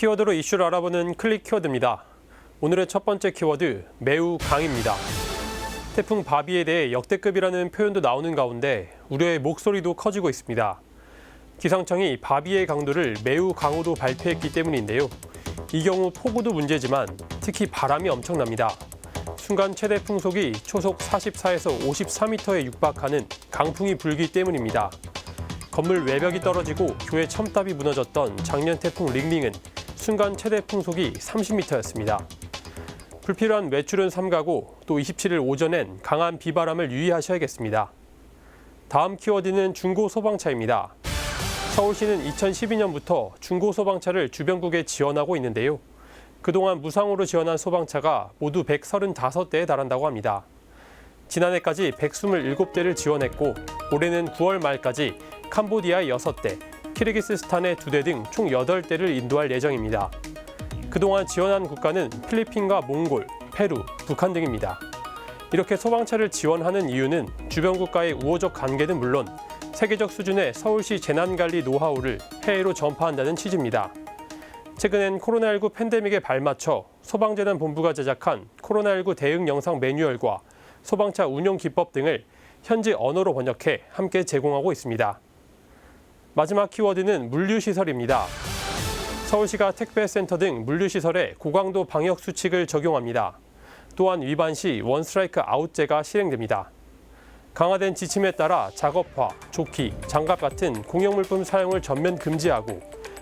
키워드로 이슈를 알아보는 클릭 키워드입니다. 오늘의 첫 번째 키워드 매우 강입니다. 태풍 바비에 대해 역대급이라는 표현도 나오는 가운데 우려의 목소리도 커지고 있습니다. 기상청이 바비의 강도를 매우 강으로 발표했기 때문인데요. 이 경우 폭우도 문제지만 특히 바람이 엄청납니다. 순간 최대 풍속이 초속 44에서 54m에 육박하는 강풍이 불기 때문입니다. 건물 외벽이 떨어지고 교회 첨탑이 무너졌던 작년 태풍 링링은 순간 최대 풍속이 30m였습니다. 불필요한 외출은 삼가고 또 27일 오전엔 강한 비바람을 유의하셔야겠습니다. 다음 키워드는 중고 소방차입니다. 서울시는 2012년부터 중고 소방차를 주변국에 지원하고 있는데요. 그동안 무상으로 지원한 소방차가 모두 135대에 달한다고 합니다. 지난해까지 127대를 지원했고 올해는 9월 말까지 캄보디아 6대, 키르기스스탄의 2대 등총 8대를 인도할 예정입니다. 그동안 지원한 국가는 필리핀과 몽골, 페루, 북한 등입니다. 이렇게 소방차를 지원하는 이유는 주변 국가의 우호적 관계는 물론 세계적 수준의 서울시 재난관리 노하우를 해외로 전파한다는 취지입니다. 최근엔 코로나19 팬데믹에 발맞춰 소방재난본부가 제작한 코로나19 대응 영상 매뉴얼과 소방차 운용 기법 등을 현지 언어로 번역해 함께 제공하고 있습니다. 마지막 키워드는 물류시설입니다. 서울시가 택배센터 등 물류시설에 고강도 방역 수칙을 적용합니다. 또한 위반 시 원스트라이크 아웃제가 실행됩니다. 강화된 지침에 따라 작업화, 조끼, 장갑 같은 공용 물품 사용을 전면 금지하고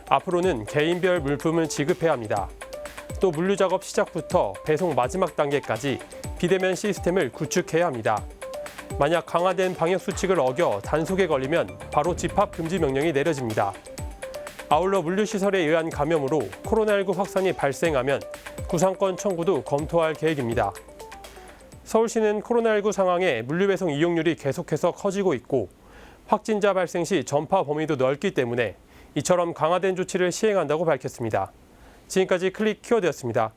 앞으로는 개인별 물품을 지급해야 합니다. 또 물류 작업 시작부터 배송 마지막 단계까지 비대면 시스템을 구축해야 합니다. 만약 강화된 방역 수칙을 어겨 단속에 걸리면 바로 집합 금지 명령이 내려집니다. 아울러 물류시설에 의한 감염으로 코로나19 확산이 발생하면 구상권 청구도 검토할 계획입니다. 서울시는 코로나19 상황에 물류배송 이용률이 계속해서 커지고 있고 확진자 발생 시 전파 범위도 넓기 때문에 이처럼 강화된 조치를 시행한다고 밝혔습니다. 지금까지 클릭 키워드였습니다.